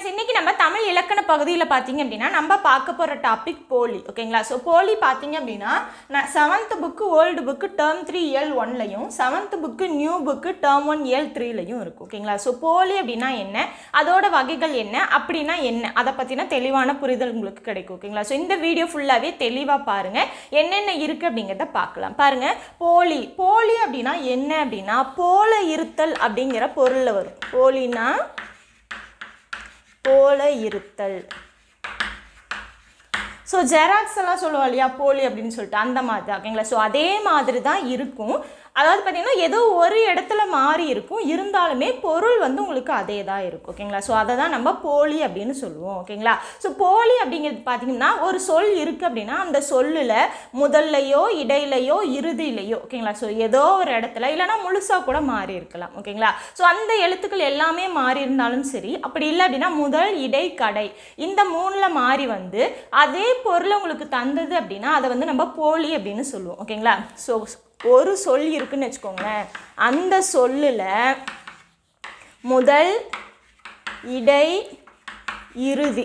Friends இன்றைக்கி நம்ம தமிழ் இலக்கண பகுதியில் பார்த்தீங்க அப்படின்னா நம்ம பார்க்க போகிற டாபிக் போலி ஓகேங்களா? ஸோ போலி பார்த்தீங்க அப்படின்னா நான் seventh book old book term three இயல் ஒன்லையும் seventh book new book term one இயல் த்ரீலையும் இருக்கும் ஓகேங்களா? ஸோ போலி அப்படின்னா என்ன? அதோட வகைகள் என்ன? அப்படின்னா என்ன? அதை பற்றினா தெளிவான புரிதல் உங்களுக்கு கிடைக்கும் ஓகேங்களா? ஸோ இந்த வீடியோ ஃபுல்லாகவே தெளிவாக பாருங்கள் என்னென்ன இருக்குது அப்படிங்கிறத பார்க்கலாம். பாருங்கள் போலி போலி அப்படின்னா என்ன அப்படின்னா போல இருத்தல் அப்படிங்கிற பொருளில் வரும். போலின்னா போல இருத்தல். ஸோ ஜெராக்ஸ் எல்லாம் சொல்லுவோம் இல்லையா போலி அப்படின்னு சொல்லிட்டு அந்த மாதிரி தான் ஓகேங்களா? ஸோ அதே மாதிரி தான் இருக்கும். அதாவது பார்த்தீங்கன்னா ஏதோ ஒரு இடத்துல மாறி இருக்கும். இருந்தாலுமே பொருள் வந்து உங்களுக்கு அதே தான் இருக்கும். ஓகேங்களா? ஸோ அதை தான் நம்ம போலி அப்படின்னு சொல்லுவோம். ஓகேங்களா? ஸோ போலி அப்படிங்கிறது பார்த்தீங்கன்னா ஒரு சொல் இருக்குது அப்படின்னா அந்த சொல்லில் முதல்லையோ இடையிலையோ இறுதியிலையோ ஓகேங்களா? ஸோ ஏதோ ஒரு இடத்துல இல்லைனா முழுசாக கூட மாறி இருக்கலாம். ஓகேங்களா? ஸோ அந்த எழுத்துக்கள் எல்லாமே மாறி இருந்தாலும் சரி அப்படி இல்லை அப்படின்னா முதல் இடை கடை. இந்த மூணில் மாறி வந்து அதே பொருளை உங்களுக்கு தந்தது அப்படின்னா அதை வந்து நம்ம போலி அப்படின்னு சொல்லுவோம். ஓகேங்களா? ஸோ ஒரு சொல் இருக்குன்னு வச்சுக்கோங்களேன். அந்த சொல்லில் முதல் இடை இறுதி.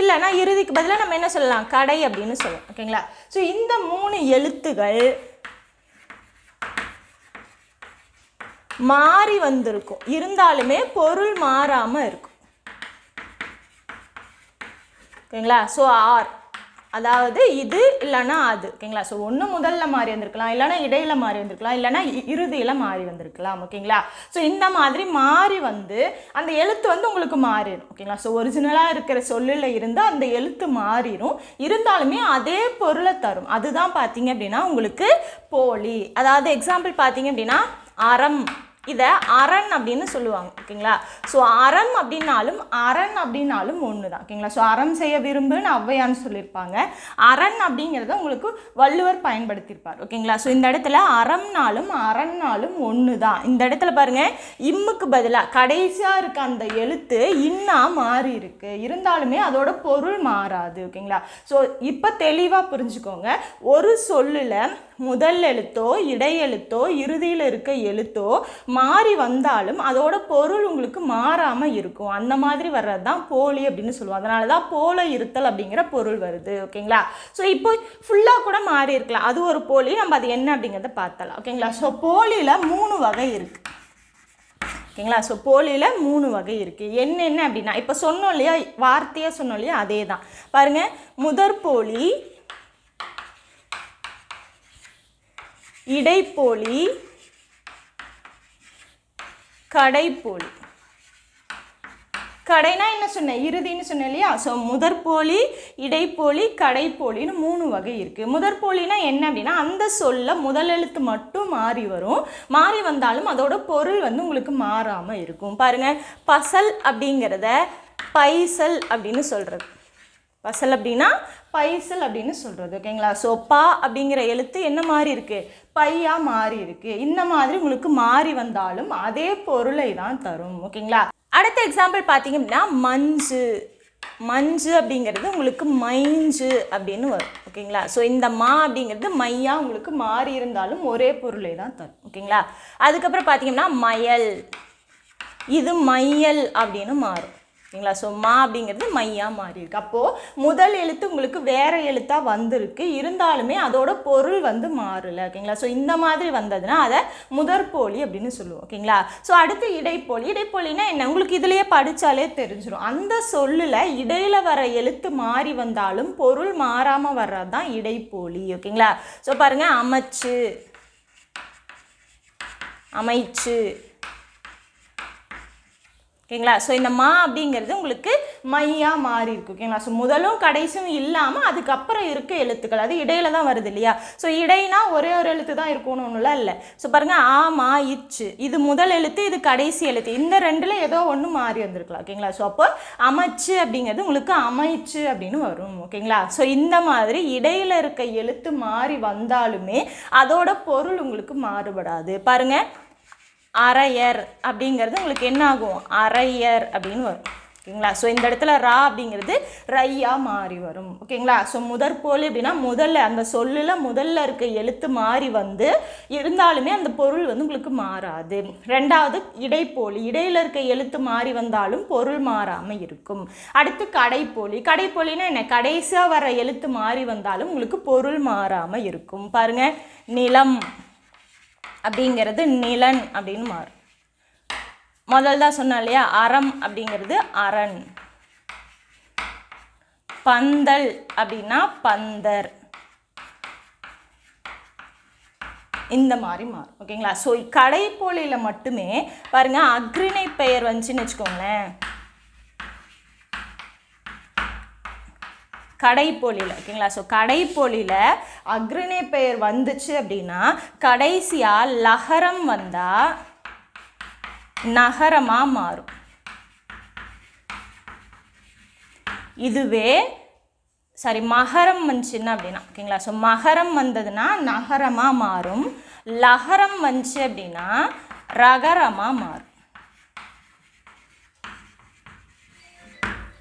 இல்லைன்னா இறுதிக்கு பதிலாக நம்ம என்ன சொல்லலாம்? கடை அப்படின்னு சொல்லலாம். ஓகேங்களா ஸோ இந்த மூணு எழுத்துகள் மாறி வந்திருக்கும். இருந்தாலுமே பொருள் மாறாமல் இருக்கும். ஓகேங்களா ஸோ ஆர் அதாவது இது இல்லைன்னா அது ஓகேங்களா? ஸோ ஒன்று முதல்ல மாறி வந்திருக்கலாம் இல்லைன்னா இடையில மாறி வந்திருக்கலாம் இல்லைன்னா இ- மாறி வந்திருக்கலாம் ஓகேங்களா? ஸோ இந்த மாதிரி மாறி வந்து அந்த எழுத்து வந்து உங்களுக்கு மாறிடும் ஓகேங்களா? ஸோ ஒரிஜினலாக இருக்கிற சொல்லில் இருந்து அந்த எழுத்து மாறிடும் இருந்தாலுமே அதே பொருளை தரும். அதுதான் பார்த்தீங்க அப்படின்னா உங்களுக்கு போலி. அதாவது எக்ஸாம்பிள் பார்த்தீங்க அப்படின்னா அறம். இதை அரண் அப்படின்னு சொல்லுவாங்க ஓகேங்களா? ஸோ அறம் அப்படின்னாலும் அரண் அப்படின்னாலும் ஒன்று தான் ஓகேங்களா? ஸோ அறம் செய்ய விரும்புன்னு ஔவையான்னு சொல்லியிருப்பாங்க. அரண் அப்படிங்கிறத உங்களுக்கு வள்ளுவர் பயன்படுத்தியிருப்பார் ஓகேங்களா? ஸோ இந்த இடத்துல அறம்னாலும் அரண்னாலும் ஒன்று தான் இந்த இடத்துல பாருங்கள் இம்முக்கு பதிலாக கடைசியாக இருக்க அந்த எழுத்து இன்னா மாறி இருக்கு. இருந்தாலுமே அதோட பொருள் மாறாது ஓகேங்களா? ஸோ இப்போ தெளிவாக புரிஞ்சுக்கோங்க. ஒரு சொல்லில் முதல் எழுத்தோ இடை எழுத்தோ இறுதியில் இருக்க எழுத்தோ மாறி வந்தாலும் அதோட பொருள் உங்களுக்கு மாறாமல் இருக்கும். அந்த மாதிரி வர்றது தான் போலி அப்படின்னு சொல்லுவோம் அதனால தான் போல இருத்தல் அப்படிங்கிற பொருள் வருது. ஓகேங்களா? ஸோ இப்போ ஃபுல்லாக கூட மாறி இருக்கலாம். அது ஒரு போலி. நம்ம அது என்ன அப்படிங்கிறத பார்த்தலாம் ஓகேங்களா? ஸோ போலியில் மூணு வகை இருக்குது ஓகேங்களா? ஸோ போலியில் மூணு வகை இருக்குது என்னென்ன அப்படின்னா இப்போ சொன்னோம் இல்லையா? வார்த்தையாக சொன்னோம் இல்லையா? அதே தான் பாருங்கள் முதற் போலி இடைப்போலி கடைப்போலி. கடைனா என்ன சொன்னேன் இறுதின்னு சொன்னேன் இல்லையா? ஸோ முதற்போலி இடைப்போலி கடைப்போலின்னு மூணு வகை இருக்குது முதற்போலினா என்ன அப்படின்னா அந்த சொல்ல முதல் எழுத்து மட்டும் மாறி வரும். மாறி வந்தாலும் அதோட பொருள் வந்து உங்களுக்கு மாறாமல் இருக்கும். பாருங்கள் பசல் அப்படிங்கிறத பைசல் அப்படின்னு சொல்கிறது பசல் அப்படின்னா பைசல் அப்படின்னு சொல்கிறது ஓகேங்களா ஸோ பா அப்படிங்கிற எழுத்து என்ன மாதிரி இருக்குது பையா மாறி இருக்குது இந்த மாதிரி உங்களுக்கு மாறி வந்தாலும் அதே பொருளை தான் தரும் ஓகேங்களா அடுத்த எக்ஸாம்பிள் பார்த்தீங்க அப்படின்னா மஞ்சு. மஞ்சு அப்படிங்கிறது உங்களுக்கு மைஞ்சு அப்படின்னு வரும் ஓகேங்களா ஸோ இந்த மா அப்படிங்கிறது மையா உங்களுக்கு மாறி இருந்தாலும் ஒரே பொருளை தான் தரும் ஓகேங்களா அதுக்கப்புறம் பார்த்தீங்கன்னா மயல். இது மையல் அப்படின்னு மாறும். ஓகேங்களா ஸோ மா அப்படிங்கிறது மையாக மாறி இருக்கு. அப்போது முதல் எழுத்து உங்களுக்கு வேறு எழுத்தாக வந்திருக்கு. இருந்தாலுமே அதோட பொருள் வந்து மாறலை. ஓகேங்களா? ஸோ இந்த மாதிரி வந்ததுன்னா அதை முதற்போலி அப்படின்னு சொல்லுவோம். ஓகேங்களா? ஸோ அடுத்து இடைப்போலி. இடைப்போலினா என்ன? உங்களுக்கு இதுலேயே படித்தாலே தெரிஞ்சிடும் அந்த சொல்லில் இடையில் வர எழுத்து மாறி வந்தாலும் பொருள் மாறாமல் வர்றது தான் இடைப்போலி. ஓகேங்களா? ஸோ பாருங்கள் அமைச்சு. அமைச்சு. ஓகேங்களா? ஸோ இந்த மா அப்படிங்கிறது உங்களுக்கு மையாக மாறி இருக்கு. ஓகேங்களா? ஸோ முதலும் கடைசியும் இல்லாமல் அதுக்கப்புறம் இருக்க எழுத்துக்கள். அது இடையில தான் வருது இல்லையா? ஸோ இடைனா ஒரே ஒரு எழுத்து தான் இருக்கணும் ஒன்றுலாம் இல்லை. ஸோ பாருங்கள் ஆ மா இச்சு. இது முதல் எழுத்து இது கடைசி எழுத்து. இந்த ரெண்டில் ஏதோ ஒன்று மாறி வந்திருக்கலாம். ஓகேங்களா? ஸோ அப்போ அமைச்சு அப்படிங்கிறது உங்களுக்கு அமைச்சு அப்படின்னு வரும். ஓகேங்களா? ஸோ இந்த மாதிரி இடையில இருக்க எழுத்து மாறி வந்தாலுமே அதோட பொருள் உங்களுக்கு மாறுபடாது. பாருங்கள் அரையர் அப்படிங்கிறது உங்களுக்கு என்ன ஆகும்? அரையர் அப்படின்னு வரும். ஓகேங்களா? ஸோ இந்த இடத்துல ரா அப்படிங்கிறது ரையா மாறி வரும். ஓகேங்களா? ஸோ முதற்போலி அப்படின்னா முதல்ல அந்த சொல்லில் முதல்ல இருக்க எழுத்து மாறி வந்து இருந்தாலுமே அந்த பொருள் வந்து உங்களுக்கு மாறாது. ரெண்டாவது இடைப்போலி. இடையில் இருக்க எழுத்து மாறி வந்தாலும் பொருள் மாறாமல் இருக்கும். அடுத்து கடைப்போலி. கடைப்போலினா என்ன? கடைசியாக வர எழுத்து மாறி வந்தாலும் உங்களுக்கு பொருள் மாறாமல் இருக்கும். பாருங்கள் நிலம். அப்படிங்கிறது நிலன் அப்படின்னு மாறும். முதல் தான் இல்லையா அறம் அப்படிங்கிறது அரண். பந்தல் அப்படின்னா பந்தர். இந்த மாதிரி மாறும். ஓகேங்களா? ஸோ கடைப்போலியில் மட்டுமே பாருங்கள் அக்ரிணை பெயர் வந்துச்சுன்னு வச்சுக்கோங்களேன். கடைப்பொழியில் ஓகேங்களா? ஸோ கடைப்பொழியில் அக்ரிணை பெயர் வந்துச்சு அப்படின்னா கடைசியாக லகரம் வந்தால் நகரமாக மாறும். இதுவே சாரி மகரம் வந்துச்சுன்னா அப்படின்னா ஓகேங்களா? ஸோ மகரம் வந்ததுன்னா நகரமாக மாறும். லகரம் வந்துச்சு அப்படின்னா ரகரமாக மாறும்.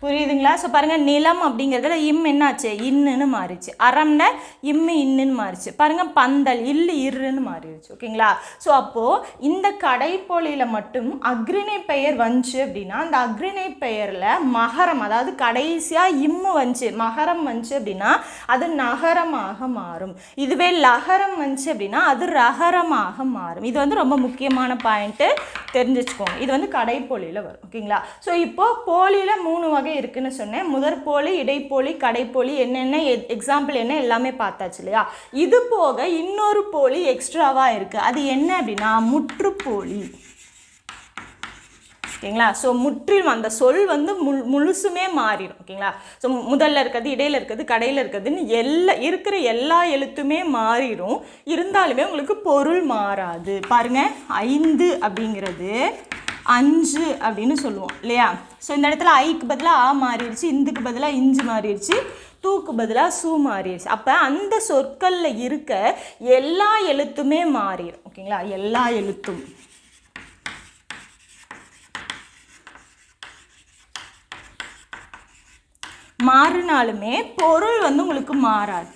புரியுதுங்களா? ஸோ பாருங்கள் நிலம் அப்படிங்கிறதுல இம் என்னாச்சு? இன்னுன்னு மாறிச்சு அறம்ல இம்மு இன்னுன்னு மாறிச்சு பாருங்கள் பந்தல் இல்லு இருன்னு மாறிடுச்சு. ஓகேங்களா? ஸோ அப்போது இந்த கடைப்பொழியில் மட்டும் அக்ரிணை பெயர் வந்துச்சு அப்படின்னா அந்த அக்ரிணை பெயரில் மகரம் அதாவது கடைசியாக இம்மு வந்துச்சு மகரம் வந்துச்சு அப்படின்னா அது நகரமாக மாறும். இதுவே லகரம் வந்துச்சு அப்படின்னா அது ரகரமாக மாறும். இது வந்து ரொம்ப முக்கியமான பாயிண்ட்டு தெரிஞ்சு வச்சுக்கோங்க இது வந்து கடைப்பொழியில் வரும். ஓகேங்களா? ஸோ இப்போது போலியில் மூணு வகை இருக்குன்னு சொன்னேன். முதற்போலி இடைப்போலி கடைப்போலி என்னென்ன எக்ஸாம்பிள் என்ன எல்லாமே பார்த்தாச்சு இல்லையா? இது போக இன்னொரு போலி எக்ஸ்ட்ராவாக இருக்குது அது என்ன அப்படின்னா முற்றுப்போலி. ஓகேங்களா? ஸோ முற்றிலும் அந்த சொல் வந்து முழு முழுசுமே மாறிடும் ஓகேங்களா? ஸோ முதல்ல இருக்கிறது இடையில இருக்கிறது கடையில் இருக்கிறதுன்னு எல்லா இருக்கிற எல்லா எழுத்துமே மாறிடும் இருந்தாலுமே உங்களுக்கு பொருள் மாறாது. பாருங்கள் ஐந்து அப்படிங்கிறது அஞ்சு அப்படின்னு சொல்லுவோம் இல்லையா? ஸோ இந்த இடத்துல ஐக்கு பதிலாக ஆ மாறிடுச்சு இந்துக்கு பதிலாக இஞ்சு மாறிடுச்சு தூக்கு பதிலாக சூ மாறிடுச்சு. அப்போ அந்த சொற்களில் இருக்க எல்லா எழுத்துமே மாறிடும் ஓகேங்களா? எல்லா எழுத்தும். மாறினாலுமே பொருள் வந்து உங்களுக்கு மாறாது.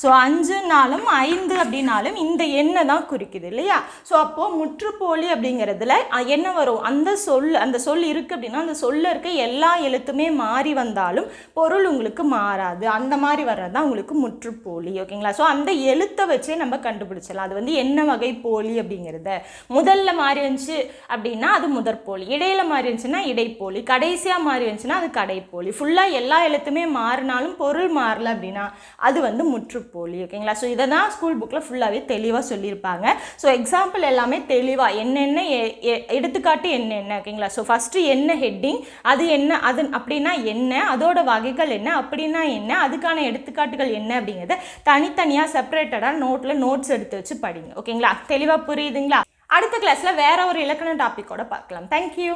ஸோ அஞ்சுனாலும் ஐந்து அப்படின்னாலும் இந்த எண்ணை தான் குறிக்குது இல்லையா? ஸோ அப்போது முற்றுப்போலி அப்படிங்கிறதுல என்ன வரும்? அந்த சொல் அந்த சொல் இருக்குது அப்படின்னா அந்த சொல்ல இருக்க எல்லா எழுத்துமே மாறி வந்தாலும் பொருள் உங்களுக்கு மாறாது. அந்த மாதிரி வர்றது தான் உங்களுக்கு முற்றுப்போலி ஓகேங்களா? ஸோ அந்த எழுத்தை வச்சே நம்ம கண்டுபிடிச்சலாம் அது வந்து என்ன வகை போலி அப்படிங்கிறத. முதல்ல மாறி இருந்துச்சு அப்படின்னா அது முதற்போலி. இடையில மாறி இருந்துச்சுன்னா இடைப்போலி. கடைசியாக மாறி இருந்துச்சுன்னா அது கடைப்போலி. ஃபுல்லாக எல்லா எழுத்துமே மாறினாலும் பொருள் மாறல அப்படின்னா அது வந்து முற்றுப்போலி. ஓகேங்களா ஸோ இதை தான் ஸ்கூல் புக்கில் ஃபுல்லாகவே தெளிவாக சொல்லியிருப்பாங்க. ஸோ எக்ஸாம்பிள் எல்லாமே தெளிவாக என்னென்ன எ- எ- எடுத்துக்காட்டு என்னென்ன ஓகேங்களா? ஸோ ஃபஸ்ட்டு என்ன ஹெட்டிங் அது என்ன அது அப்படின்னா என்ன அதோட வகைகள் என்ன அப்படின்னா என்ன அதுக்கான எடுத்துக்காட்டுகள் என்ன அப்படிங்கிறத தனித்தனியாக செப்பரேட்டடாக நோட்டில் நோட்ஸ் எடுத்து வச்சு படிங்க. ஓகேங்களா? தெளிவாக புரியுதுங்களா? அடுத்த கிளாஸில் வேற ஒரு இலக்கண டாப்பிக்கோட பார்க்கலாம். தேங்க்யூ